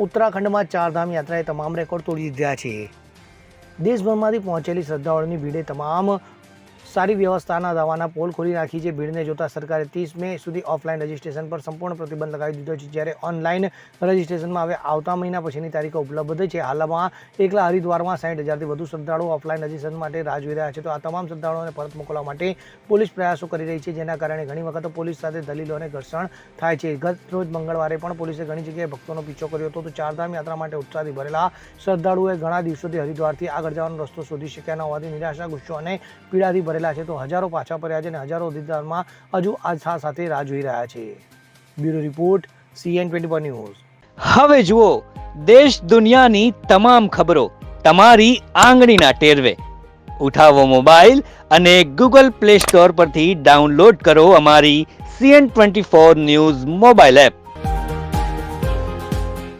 ઉત્તરાખંડમાં ચારધામ યાત્રાએ તમામ રેકોર્ડ તોડી દીધા છે. દેશભરમાંથી પહોંચેલી શ્રદ્ધાળુઓની ભીડે તમામ સારી વ્યવસ્થાના દવાના પોલ ખોલી નાખી છે. ભીડને જોતા સરકારે ત્રીસ મે સુધી ઓફલાઈન રજિસ્ટ્રેશન પર સંપૂર્ણ પ્રતિબંધ લગાવી દીધો છે. જ્યારે ઓનલાઈન રજિસ્ટ્રેશનમાં હવે આવતા મહિના પછીની તારીખો ઉપલબ્ધ છે. હાલમાં એકલા હરિદ્વારમાં સાઠ હજારથી વધુ શ્રદ્ધાળુઓ ઓફલાઈન રજિસ્ટ્રેશન માટે રાહ જોઈ રહ્યા છે. તો આ તમામ શ્રદ્ધાળુઓને પરત મોકલવા માટે પોલીસ પ્રયાસો કરી રહી છે, જેના કારણે ઘણી વખત પોલીસ સાથે દલીલો અને ઘર્ષણ થાય છે. ગત રોજ મંગળવારે પણ પોલીસે ઘણી જગ્યાએ ભક્તોનો પીછો કર્યો હતો. તો ચારધામ યાત્રા માટે ઉત્સાહથી ભરેલા શ્રદ્ધાળુઓએ ઘણા દિવસોથી હરિદ્વારથી આગળ જવાનો રસ્તો શોધી શક્યા ન હોવાથી નિરાશા, ગુસ્સો અને પીડાથી ભરેલા છે તો હજારો પાછા ફર્યા છે અને હજારો અધિકારમાં હજુ આસ્થા સાથે રાહ જોઈ રહ્યા છે. Bureau report CN twenty four news. હવે જુઓ, દેશ દુનિયાની તમામ ખબરો તમારી આંગળીના ટેરવે. ઉઠાવો મોબાઈલ અને ગૂગલ પ્લે સ્ટોર પરથી ડાઉનલોડ કરો અમારી CN twenty four news mobile app.